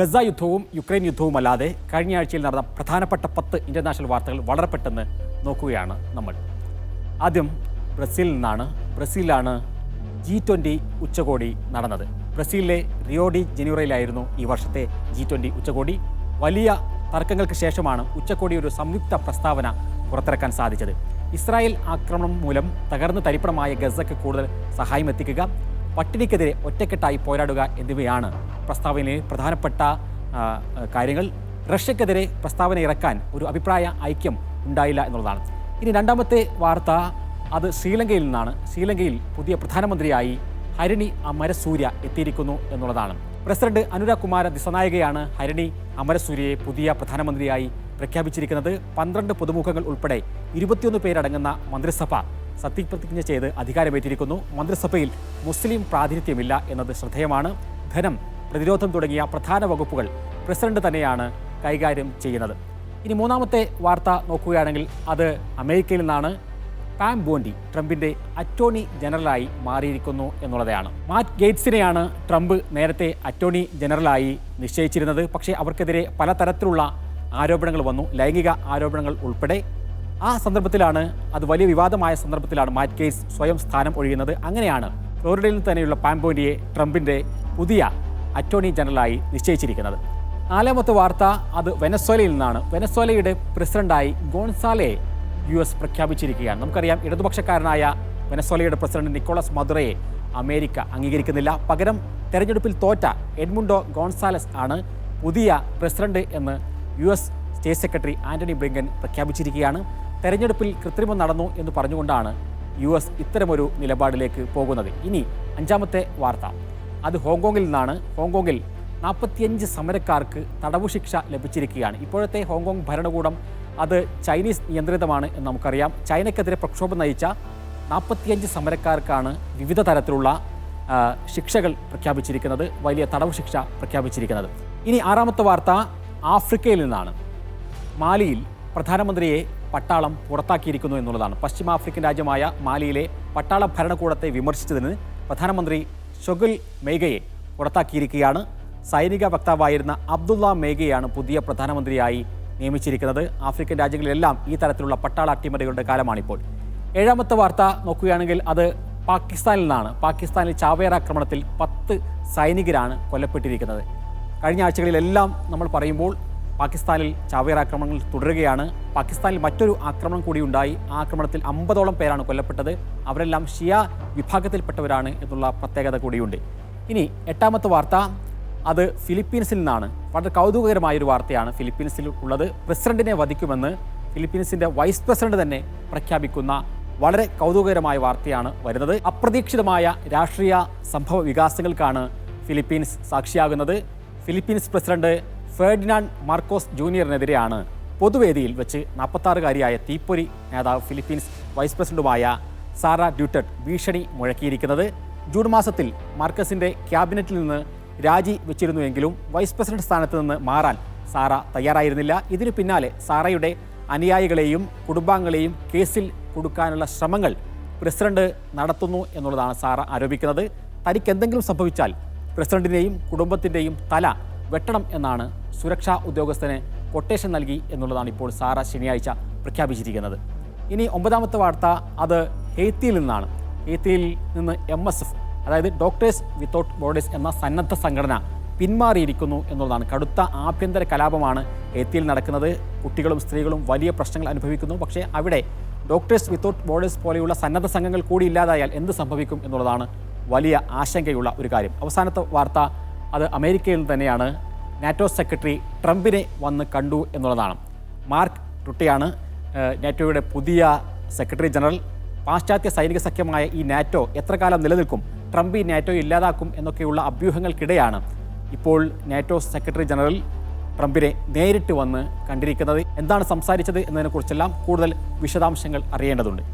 Gaza യുദ്ധവും Ukraine യുദ്ധവും അല്ലാതെ കഴിഞ്ഞ ആഴ്ചയിൽ നടന്ന പ്രധാനപ്പെട്ട പത്ത് ഇന്റർനാഷണൽ വാർത്തകൾ വളരെ പെട്ടെന്ന് നോക്കുകയാണ് നമ്മൾ. ആദ്യം ബ്രസീലിൽ നിന്നാണ് ബ്രസീലാണ് ജി ട്വന്റി ഉച്ചകോടി നടന്നത്. ബ്രസീലിലെ റിയോഡി ഡി ജനീറോയിലായിരുന്നു ഈ വർഷത്തെ ജി ട്വന്റി ഉച്ചകോടി. വലിയ തർക്കങ്ങൾക്ക് ശേഷമാണ് ഉച്ചകോടി ഒരു സംയുക്ത പ്രസ്താവന പുറത്തിറക്കാൻ സാധിച്ചത്. ഇസ്രായേൽ ആക്രമണം മൂലം തകർന്ന് തരിപ്പണമായ ഗസയ്ക്ക് കൂടുതൽ സഹായം എത്തിക്കുക പട്ടിണിക്കെതിരെ ഒറ്റക്കെട്ടായി പോരാടുക എന്നിവയാണ് പ്രസ്താവനയിലെ പ്രധാനപ്പെട്ട കാര്യങ്ങൾ. റഷ്യക്കെതിരെ പ്രസ്താവന ഇറക്കാൻ ഒരു അഭിപ്രായ ഐക്യം ഉണ്ടായില്ല എന്നുള്ളതാണ്. ഇനി രണ്ടാമത്തെ വാർത്ത അത് ശ്രീലങ്കയിൽ നിന്നാണ്. ശ്രീലങ്കയിൽ പുതിയ പ്രധാനമന്ത്രിയായി ഹരിണി അമരസൂര്യ എത്തിയിരിക്കുന്നു എന്നുള്ളതാണ്. പ്രസിഡന്റ് അനുരാഗ് കുമാര ദിസനായകയാണ് ഹരിണി അമരസൂര്യയെ പുതിയ പ്രധാനമന്ത്രിയായി പ്രഖ്യാപിച്ചിരിക്കുന്നത്. പന്ത്രണ്ട് പുതുമുഖങ്ങൾ ഉൾപ്പെടെ ഇരുപത്തിയൊന്ന് പേരടങ്ങുന്ന മന്ത്രിസഭ സത്യപ്രതിജ്ഞ ചെയ്ത് അധികാരമേറ്റിരിക്കുന്നു. മന്ത്രിസഭയിൽ മുസ്ലിം പ്രാതിനിധ്യമില്ല എന്നത് ശ്രദ്ധേയമാണ്. ധനം പ്രതിരോധം തുടങ്ങിയ പ്രധാന വകുപ്പുകൾ പ്രസിഡന്റ് തന്നെയാണ് കൈകാര്യം ചെയ്യുന്നത്. ഇനി മൂന്നാമത്തെ വാർത്ത നോക്കുകയാണെങ്കിൽ അത് അമേരിക്കയിൽ നിന്നാണ്. പാം ബോണ്ടി ട്രംപിന്റെ അറ്റോർണി ജനറലായി മാറിയിരിക്കുന്നു എന്നുള്ളതാണ്. മാറ്റ് ഗേറ്റ്സിനെയാണ് ട്രംപ് നേരത്തെ അറ്റോർണി ജനറലായി നിശ്ചയിച്ചിരുന്നത്. പക്ഷേ അവർക്കെതിരെ പലതരത്തിലുള്ള ആരോപണങ്ങൾ വന്നു. ലൈംഗിക ആരോപണങ്ങൾ ഉൾപ്പെടെ ആ സന്ദർഭത്തിലാണ് അത് വലിയ വിവാദമായ സന്ദർഭത്തിലാണ് മാറ്റ് കേസ് സ്വയം സ്ഥാനം ഒഴിയുന്നത്. അങ്ങനെയാണ് ഫ്ലോറിഡയിൽ തന്നെയുള്ള പാം ട്രംപിന്റെ പുതിയ അറ്റോർണി ജനറലായി നിശ്ചയിച്ചിരിക്കുന്നത്. നാലാമത്തെ വാർത്ത അത് വെനസ്വേലയിൽ നിന്നാണ്. വെനസ്വേലയുടെ പ്രസിഡന്റായി ഗോൺസാലെ യു എസ് പ്രഖ്യാപിച്ചിരിക്കുകയാണ്. നമുക്കറിയാം ഇടതുപക്ഷക്കാരനായ വെനസ്വേലയുടെ പ്രസിഡന്റ് നിക്കോളസ് മദുറയെ അമേരിക്ക അംഗീകരിക്കുന്നില്ല. പകരം തെരഞ്ഞെടുപ്പിൽ തോറ്റ എഡ്മുണ്ടോ ഗോൺസാലസ് ആണ് പുതിയ പ്രസിഡന്റ് എന്ന് U S state secretary Antony Blinken പ്രഖ്യാപിച്ചിരിക്കുകയാണ്. തെരഞ്ഞെടുപ്പിൽ കൃത്രിമം നടന്നു എന്ന് പറഞ്ഞുകൊണ്ടാണ് യു എസ് ഇത്തരമൊരു നിലപാടിലേക്ക് പോകുന്നത്. ഇനി അഞ്ചാമത്തെ വാർത്ത. അത് ഹോങ്കോങ്ങിൽ നിന്നാണ്. ഹോങ്കോങ്ങിൽ നാൽപ്പത്തിയഞ്ച് സമരക്കാർക്ക് തടവു ശിക്ഷ ലഭിച്ചിരിക്കുകയാണ്. ഇപ്പോഴത്തെ ഹോങ്കോങ് ഭരണകൂടം അത് ചൈനീസ് നിയന്ത്രിതമാണ് എന്ന് നമുക്കറിയാം. ചൈനയ്ക്കെതിരെ പ്രക്ഷോഭം നയിച്ച നാൽപ്പത്തിയഞ്ച് സമരക്കാർക്കാണ് വിവിധ തരത്തിലുള്ള ശിക്ഷകൾ പ്രഖ്യാപിച്ചിരിക്കുന്നത് വലിയ തടവ് ശിക്ഷ പ്രഖ്യാപിച്ചിരിക്കുന്നത്. ഇനി ആറാമത്തെ വാർത്ത ആഫ്രിക്കയിൽ നിന്നാണ്. മാലിയിൽ പ്രധാനമന്ത്രിയെ പട്ടാളം പുറത്താക്കിയിരിക്കുന്നു എന്നുള്ളതാണ്. പശ്ചിമാഫ്രിക്കൻ രാജ്യമായ മാലിയിലെ പട്ടാള ഭരണകൂടത്തെ വിമർശിച്ചതിന് പ്രധാനമന്ത്രി ഷൊഗുൽ മേഗയെ പുറത്താക്കിയിരിക്കുകയാണ്. സൈനിക വക്താവായിരുന്ന അബ്ദുള്ള മേഗയാണ് പുതിയ പ്രധാനമന്ത്രിയായി നിയമിച്ചിരിക്കുന്നത്. ആഫ്രിക്കൻ രാജ്യങ്ങളിലെല്ലാം ഈ തരത്തിലുള്ള പട്ടാള അട്ടിമറികളുടെ കാലമാണിപ്പോൾ. ഏഴാമത്തെ വാർത്ത നോക്കുകയാണെങ്കിൽ അത് പാകിസ്ഥാനിൽ നിന്നാണ്. പാകിസ്ഥാനിൽ ചാവേർ ആക്രമണത്തിൽ പത്ത് സൈനികരാണ് കൊല്ലപ്പെട്ടിരിക്കുന്നത്. കഴിഞ്ഞ ആഴ്ചകളിലെല്ലാം നമ്മൾ പറയുമ്പോൾ പാകിസ്ഥാനിൽ ചാവേർ ആക്രമണങ്ങൾ തുടരുകയാണ്. പാകിസ്ഥാനിൽ മറ്റൊരു ആക്രമണം കൂടി ഉണ്ടായി. ആ ആക്രമണത്തിൽ അമ്പതോളം പേരാണ് കൊല്ലപ്പെട്ടത്. അവരെല്ലാം ഷിയ വിഭാഗത്തിൽപ്പെട്ടവരാണ് എന്നുള്ള പ്രത്യേകത കൂടിയുണ്ട്. ഇനി എട്ടാമത്തെ വാർത്ത. അത് ഫിലിപ്പീൻസിൽ നിന്നാണ്. വളരെ കൗതുകകരമായൊരു വാർത്തയാണ് ഫിലിപ്പീൻസിൽ ഉള്ളത്. പ്രസിഡന്റിനെ വധിക്കുമെന്ന് ഫിലിപ്പീൻസിന്റെ വൈസ് പ്രസിഡന്റ് തന്നെ പ്രഖ്യാപിക്കുന്ന വളരെ കൗതുകകരമായ വാർത്തയാണ് വരുന്നത്. അപ്രതീക്ഷിതമായ രാഷ്ട്രീയ സംഭവ വികാസങ്ങൾക്കാണ് ഫിലിപ്പീൻസ് സാക്ഷിയാകുന്നത്. ഫിലിപ്പീൻസ് പ്രസിഡന്റ് ഫെർഡിനാൻഡ് മാർക്കോസ് ജൂനിയറിനെതിരെയാണ് പൊതുവേദിയിൽ വെച്ച് നാൽപ്പത്താറുകാരിയായ തീപ്പൊരി നേതാവ് ഫിലിപ്പീൻസ് വൈസ് പ്രസിഡന്റുമായ സാറ ഡ്യൂട്ടഡ് ഭീഷണി മുഴക്കിയിരിക്കുന്നത്. ജൂൺ മാസത്തിൽ മാർക്കസിന്റെ ക്യാബിനറ്റിൽ നിന്ന് രാജി വെച്ചിരുന്നുവെങ്കിലും വൈസ് പ്രസിഡന്റ് സ്ഥാനത്ത് നിന്ന് മാറാൻ സാറ തയ്യാറായിരുന്നില്ല. ഇതിനു പിന്നാലെ സാറയുടെ അനുയായികളെയും കുടുംബാംഗങ്ങളെയും കേസിൽ കൊടുക്കാനുള്ള ശ്രമങ്ങൾ പ്രസിഡന്റ് നടത്തുന്നു എന്നുള്ളതാണ് സാറ ആരോപിക്കുന്നത്. തനിക്ക് എന്തെങ്കിലും സംഭവിച്ചാൽ പ്രസിഡന്റിനെയും കുടുംബത്തിന്റെയും തല വെട്ടണം എന്നാണ് സുരക്ഷാ ഉദ്യോഗസ്ഥന് കൊട്ടേഷൻ നൽകി എന്നുള്ളതാണ് ഇപ്പോൾ സാറ ശനിയാഴ്ച പ്രഖ്യാപിച്ചിരിക്കുന്നത്. ഇനി ഒമ്പതാമത്തെ വാർത്ത അത് ഹെയ്ത്തിയിൽ നിന്നാണ്. ഹെയ്ത്തിയിൽ നിന്ന് എം എസ് എഫ് അതായത് ഡോക്ടേഴ്സ് വിത്തൗട്ട് ബോർഡേഴ്സ് എന്ന സന്നദ്ധ സംഘടന പിന്മാറിയിരിക്കുന്നു എന്നുള്ളതാണ്. കടുത്ത ആഭ്യന്തര കലാപമാണ് ഹെയ്ത്തിയിൽ നടക്കുന്നത്. കുട്ടികളും സ്ത്രീകളും വലിയ പ്രശ്നങ്ങൾ അനുഭവിക്കുന്നു. പക്ഷേ അവിടെ ഡോക്ടേഴ്സ് വിത്തൗട്ട് ബോർഡേഴ്സ് പോലെയുള്ള സന്നദ്ധ സംഘങ്ങൾ കൂടി ഇല്ലാതായാൽ എന്ത് സംഭവിക്കും എന്നുള്ളതാണ് വലിയ ആശങ്കയുള്ള ഒരു കാര്യം. അവസാനത്തെ വാർത്ത അത് അമേരിക്കയിൽ തന്നെയാണ്. നാറ്റോ സെക്രട്ടറി ട്രംപിനെ വന്ന് കണ്ടു എന്നുള്ളതാണ്. മാർക്ക് റുട്ടിയാണ് നാറ്റോയുടെ പുതിയ സെക്രട്ടറി ജനറൽ. പാശ്ചാത്യ സൈനിക സഖ്യമായ ഈ നാറ്റോ എത്ര കാലം നിലനിൽക്കും? ട്രംപ് ഈ നാറ്റോ ഇല്ലാതാക്കും എന്നൊക്കെയുള്ള അഭ്യൂഹങ്ങൾക്കിടെയാണ് ഇപ്പോൾ നാറ്റോ സെക്രട്ടറി ജനറൽ ട്രംപിനെ നേരിട്ട് വന്ന് കണ്ടിരിക്കുന്നത്. എന്താണ് സംസാരിച്ചത് എന്നതിനെക്കുറിച്ചെല്ലാം കൂടുതൽ വിശദാംശങ്ങൾ അറിയേണ്ടതുണ്ട്.